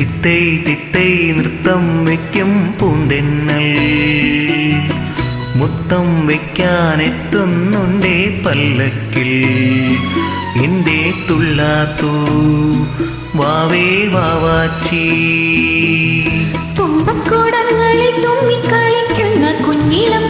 തിത്തൈ തിത്തൈ നൃത്തം വയ്ക്കും പൂന്തെന്നൽ. മുത്തം വയ്ക്കാൻ എത്തുന്നുണ്ടേ പല്ലക്കിൽ. എന്റെ തുള്ളാത്തു വാവേ വാവാച്ചി. തുമ്പക്കൂടങ്ങളിൽ തുമ്മിക്കളിക്കുന്ന കുഞ്ഞിളം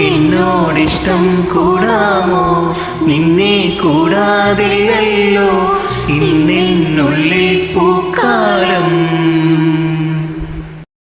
എന്നോടിഷ്ടം കൂടാമോ? നിന്നെ കൂടാതില്ലല്ലോ. ഇന്നെന്നുള്ളിൽ പൂക്കാലം